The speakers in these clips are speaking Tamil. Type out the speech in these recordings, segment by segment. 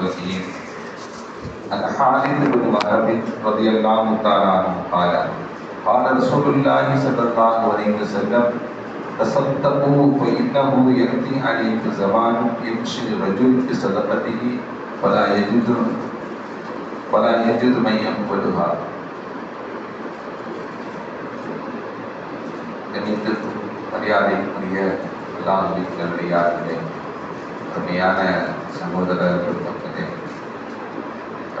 الرحيم عن خالد بن وهب رضي الله تعالى عنه قال قال رسول الله صلى الله عليه وسلم تصدقوا فإنه يأتي عليك زمان يمشي الرجل بصدقته فلا يجد ولا يجد من يقبلها கணித்திற்கும் மரியாதைக்குரிய அல்லாஹின் நல்லடியார்களே அருமையான சகோதர பெருமக்களே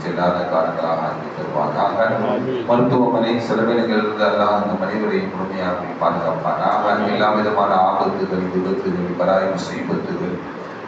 செல்லாத காலங்களாக ஆக்கி தருவாராக மருத்துவமனை செலவினங்களிலிருந்து எல்லாம் அந்த மனிதரை முழுமையாக பாதுகாப்பாராக எல்லா விதமான ஆபத்துகள் விபத்துகள் பராயம் முசீபத்துகள்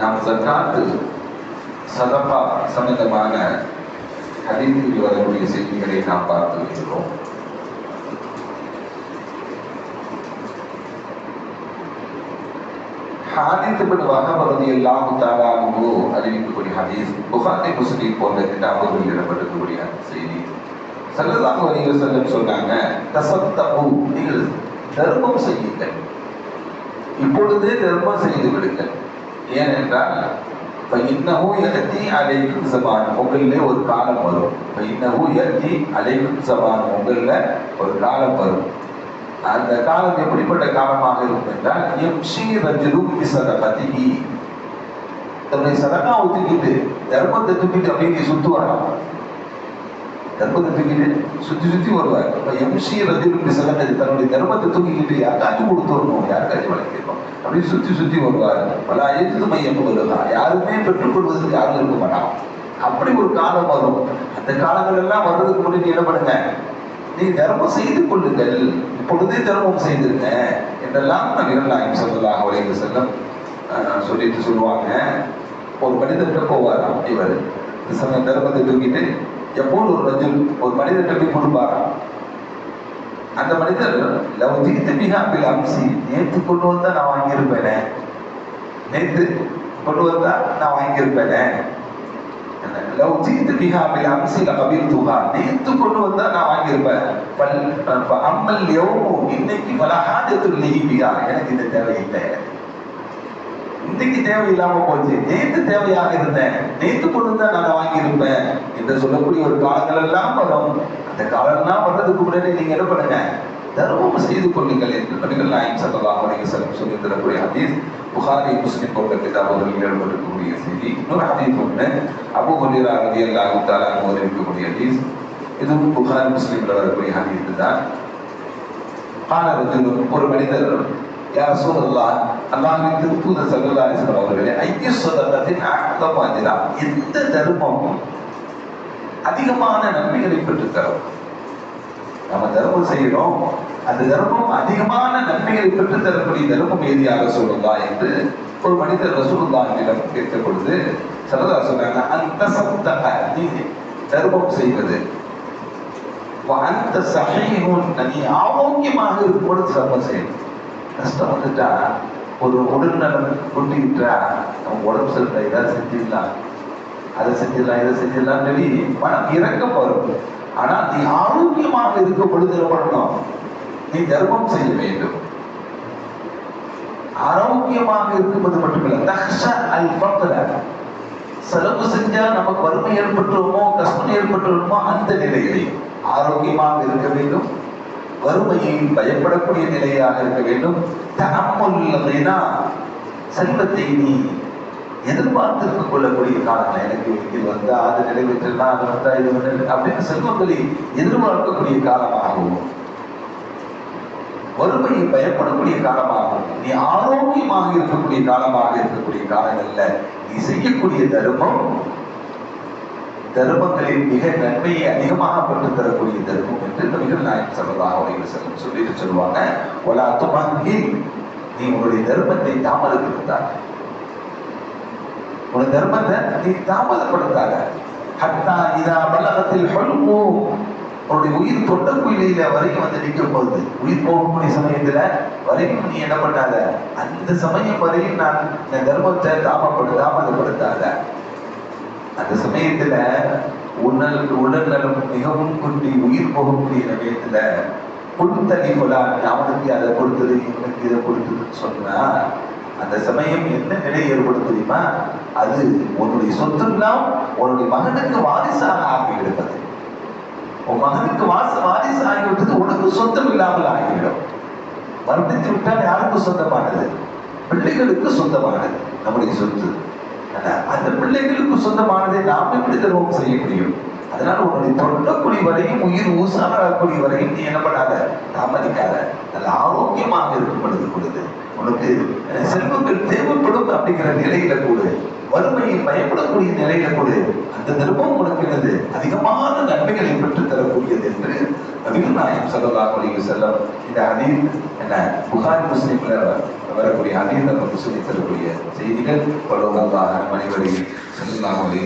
நாம் சக்காத்து சதப்பா சம்பந்தமான ஹதீஸில் வரக்கூடிய செய்திகளை நாம் பார்த்து வருகிறோம். ஹாதித் பின் வஹப் ரலியல்லாஹு தஆலா அன்ஹு அறிவிக்கக்கூடிய ஹதீஸ் புகாரி முஸ்லிம் போன்ற கிதாபுகளில் இடம்பெறக்கூடிய செய்தி. ஸல்லல்லாஹு அலைஹி வஸல்லம் சொன்னாங்க தசத்தகு நீங்கள் தர்மம் செய்யுங்கள். இப்பொழுதே தர்மம் செய்து விடுங்கள். ஏனென்றால் இன்னஹு யஅதி அழைக்கும் ஜமான் உங்களிலே ஒரு காலம் வரும். இப்போ இன்னமும் யஅதி அழைக்கும் சபான் உங்களில் ஒரு காலம் வரும். அந்த காலம் எப்படிப்பட்ட காலமாக இருக்கும் என்றால் எம் எம்ஷி ரஜுலும் பிசதகதிஹி தன்னுடைய சதக்கா ஒத்துக்கிட்டு தர்மத்தை தூக்கிட்டு சுத்து வரலாம். தர்மத்தை தூக்கிட்டு சுத்தி சுத்தி வருவார். இப்ப எம்சி ரஜினி பிசதகதி தன்னுடைய தர்மத்தை தூக்கிக்கிட்டு யாருக்காச்சும் கொடுத்து வரணும் யாருக்காச்சும் வளர்த்திருப்போம் அப்படியே சுத்தி சுத்தி வருவார். பல அயத்து மையம் வருதான் யாருமே பெற்றுக்கொள்வதற்கு யாரும் இருக்க மாட்டாங்க. அப்படி ஒரு காலம் வரும். அந்த காலங்கள் எல்லாம் வர்றதுக்கு முன்னாடி என்ன பண்ணுங்க? நீ தர்மம் செய்து கொள்ளுங்கள். இப்பொழுதே தர்மம் செய்திருங்க என்றெல்லாம் நபிகள் நாயம் சொல்லலாம் உலக செல்லம் சொல்லிட்டு சொல்லுவாங்க. ஒரு மனிதர்கிட்ட போவாராம் இவர். இந்த சமயம் தர்மத்தை தூக்கிட்டு எப்போது ஒரு ரஜுல் ஒரு மனிதர்கிட்ட போய் கொடுப்பாராம் அந்த மனிதர் லவ் ஜீத்து பிகாபில் அம்சி நேற்று கொண்டு வந்தா நான் வாங்கியிருப்பேனே. நேற்று கொண்டு வந்தா நான் வாங்கியிருப்பேனே. லவ் ஜீத்து பிகாபில் அம்சி கபில் துகா நேற்று கொண்டு வந்தா நான் வாங்கியிருப்பேன். பல் அம்மல் எவ்வளோ இன்னைக்கு பல ஹாஜத்துல் பிகா எனக்கு இந்த தேவையில்லை. இன்னைக்கு தேவையில்லாம போச்சு. நேற்று தேவையாக இருந்தேன் நேத்து கொண்டு நான் வாங்கியிருப்பேன் என்று சொல்லக்கூடிய ஒரு காலங்கள் எல்லாம் வரும். அந்த காலம்லாம் வர்றதுக்கு முன்னாடி நீங்க என்ன பண்ணுங்க? தர்மம் செய்து கொள்ளுங்கள் என்று நபிகள் நாயம் சல்லா அலைஹி வஸல்லம் சொல்லி தரக்கூடிய ஹதீஸ். புகாரி முஸ்லிம் போன்ற கிதாபுகளில் எழுதப்பட்டிருக்கக்கூடிய செய்தி. இன்னொரு ஹதீஸ் ஒன்று அபு ஹுரைரா ரலியல்லாஹு தஆலா அன்ஹு இருக்கக்கூடிய ஹதீஸ். இதுவும் புகாரி முஸ்லிம்ல வரக்கூடிய ஹதீஸ் தான். கால ஒரு மனிதர் யார் சூழல்லா அல்லாஹின் திருப்பூத சல்லல்லாஹு அவர்களே ஐக்கிய சதகத்தின் அர்த்தமாஜிரா எந்த தர்மம் அதிகமான நன்மைகளை பெற்று தரும் நம்ம தர்மம் செய்யறோம் அந்த தர்மம் அதிகமான நன்மைகளை பெற்று தரக்கூடிய தர்மம் ஏதியாக சொல்லுதா என்று ஒரு மனிதர் ரசூலுல்லாஹிடம் கேட்ட பொழுது சரதா சொன்னாங்க அந்த சத்தக நீ தர்மம் செய்வது அந்த சகையும் நீ ஆரோக்கியமாக இருக்கும் பொழுது தர்மம் செய்யணும் கஷ்டம் வந்துட்டா ஒரு உடல்நலம் கொட்டிக்கிட்டா நம்ம உடம்பு சரியில்லை ஏதாவது செஞ்சிடலாம். அதை செஞ்சிடலாம் இதை செஞ்சிடலாம் சொல்லி பணம் இறக்க போறோம் ஆனா நீ ஆரோக்கியமாக இருக்க பொழுது பண்ணணும்? நீ தர்மம் செய்ய வேண்டும். ஆரோக்கியமாக இருக்கும்போது மட்டுமில்ல. தக்ஷ அல் ஃபக்ர செலவு செஞ்சா நமக்கு வறுமை ஏற்பட்டுருமோ கஷ்டம் ஏற்பட்டுருமோ அந்த நிலையிலே ஆரோக்கியமாக இருக்க வேண்டும். வறுமையை பயப்படக்கூடிய நிலையாக இருக்க வேண்டும். தஅம்முல் செல்வத்தை நீ எதிர்பார்த்திருக்க கொள்ளக்கூடிய காலங்கள் எனக்கு இது வந்தா அது நிறைவேற்றா அது வந்தா இது வந்து அப்படின்னு செல்வங்களை எதிர்பார்க்கக்கூடிய காலமாகவும் வறுமையை பயப்படக்கூடிய காலமாகும் நீ ஆரோக்கியமாக இருக்கக்கூடிய காலமாக இருக்கக்கூடிய காலங்கள்ல நீ செய்யக்கூடிய தர்மம் தர்மங்களின் மிக நன்மையை அதிகமாக பெற்று தரக்கூடிய தர்மம் என்று நபிகள் நாயகம் சல்லல்லாஹு அலைஹி வஸல்லம் சொல்லிட்டு சொல்லுவாங்க. ஒலா துமஹில் நீ உன்னுடைய தர்மத்தை தாமதப்படுத்தாத. உன் தர்மத்தை நீ தாமதப்படுத்தாத. ஹத்தா இதா பலகத்தில் ஹுல்மு உன்னுடைய உயிர் தொட்ட குயிலையில வரைக்கும் வந்து நிற்கும் போது உயிர் போகக்கூடிய சமயத்துல வரைக்கும் நீ என்ன பண்ணாத? அந்த சமயம் வரையும் நான் இந்த தர்மத்தை தாமப்படு தாமதப்படுத்தாத. அந்த சமயத்துல உடல் உடல் நலம் மிகவும் குன்றி உயிர் போகக்கூடிய சமயத்துல கொடுத்தனி கொலா அவனுக்கு அதை கொடுத்தது இவனுக்கு இதை கொடுத்ததுன்னு சொன்னா அந்த சமயம் என்ன நிலை ஏற்படும் தெரியுமா? அது உன்னுடைய சொத்தெல்லாம் உன்னுடைய மகனுக்கு வாரிசாக ஆகிவிடுவது உன் மகனுக்கு வாச வாரிசு ஆகிவிட்டது உனக்கு சொந்தம் இல்லாமல் ஆகிவிடும். மரணித்து விட்டால் யாருக்கு சொந்தமானது? பிள்ளைகளுக்கு சொந்தமானது நம்முடைய சொத்து. அந்த பிள்ளைகளுக்கு சொந்தமானதை நாம் எப்படி தருவம் செய்ய முடியும்? அதனால உன்னுடைய தொண்டக்குடி வரையும் உயிர் ஊசானக்குடி வரையும் நீ என்ன பண்ணாத தாமதிக்காத. நல்ல ஆரோக்கியமாக இருக்கும் பொழுது கொடுது உனக்கு செல்வங்கள் தேவைப்படும் அப்படிங்கிற நிலையில கூடு. வறுமையை பயப்படக்கூடிய நிலையில கூடு. அந்த தர்மம் உனக்கு என்னது? அதிகமான நன்மைகளை பெற்று தரக்கூடியது என்று நபிகள் நாயகம் ஸல்லல்லாஹு அலைஹி வஸல்லம் இந்த என்ன புகாரி முஸ்லிம்ல வரக்கூடிய ஹதீஸ் நமக்கு தரக்கூடிய செய்திகள் பலவல்லாக மனிதரை ஸல்லல்லாஹு அலைஹி